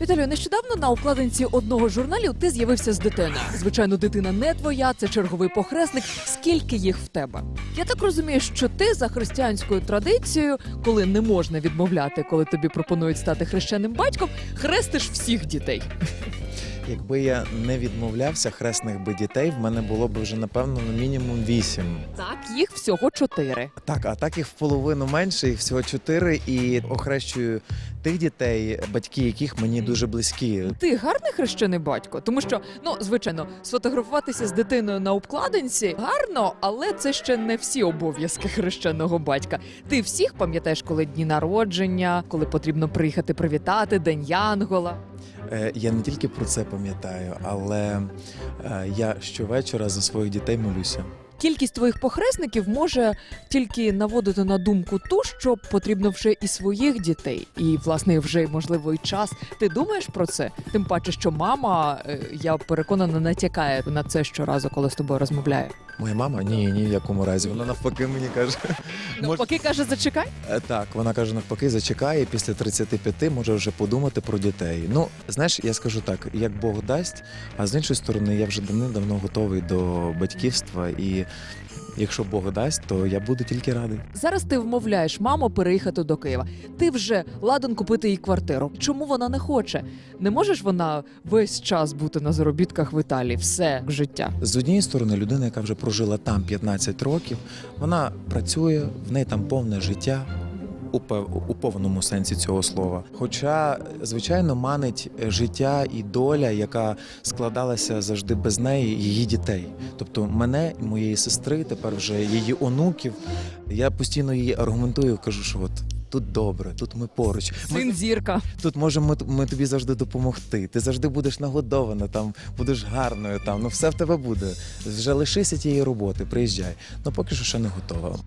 Віталію, нещодавно на обкладинці одного з журналів ти з'явився з дитиною. Звичайно, дитина не твоя, це черговий похресник. Скільки їх в тебе? Я так розумію, що ти за християнською традицією, коли не можна відмовляти, коли тобі пропонують стати хрещеним батьком, хрестиш всіх дітей. Якби я не відмовлявся хресних би дітей, в мене було б вже напевно ну, мінімум вісім. Так, їх всього чотири. Так, а так їх в половину менше, їх всього чотири, і охрещую тих дітей, батьки яких мені дуже близькі. Ти гарний хрещений батько, тому що ну звичайно, сфотографуватися з дитиною на обкладинці гарно, але це ще не всі обов'язки хрещеного батька. Ти всіх пам'ятаєш, коли дні народження, коли потрібно приїхати привітати, день Янгола. Е, Я не тільки про це пам'ятаю, але е, я щовечора за своїх дітей молюся. Кількість твоїх похресників може тільки наводити на думку ту, що потрібно вже і своїх дітей, і власне вже можливо і час. Ти думаєш про це? Тим паче, що мама, е, я переконана, натякає на це щоразу, коли з тобою розмовляє. Моя мама ні, ні в якому разі. Вона навпаки мені каже. Ну, «Мож- поки каже, зачекай. Е, Так, вона каже, навпаки, зачекає і після 35 може вже подумати про дітей. Ну, знаєш, я скажу так, як Бог дасть, а з іншої сторони, я вже давним-давно готовий до батьківства, і якщо Бог дасть, то я буду тільки радий. Зараз ти вмовляєш маму переїхати до Києва. Ти вже ладен купити їй квартиру. Чому вона не хоче? Не можеш вона весь час бути на заробітках в Італії, все життя. З однієї сторони, людина, яка вже прожила там 15 років, вона працює, в неї там повне життя. У повному сенсі цього слова. Хоча, звичайно, манить життя і доля, яка складалася завжди без неї, її дітей. Тобто мене моєї сестри, тепер вже її онуків. Я постійно її аргументую, кажу, що от тут добре, тут ми поруч. Син зірка. Тут можемо ми, ми тобі завжди допомогти. Ти завжди будеш нагодована, там будеш гарною. Там ну все в тебе буде. Вже лишися тієї роботи, приїжджай. Ну поки що ще не готова.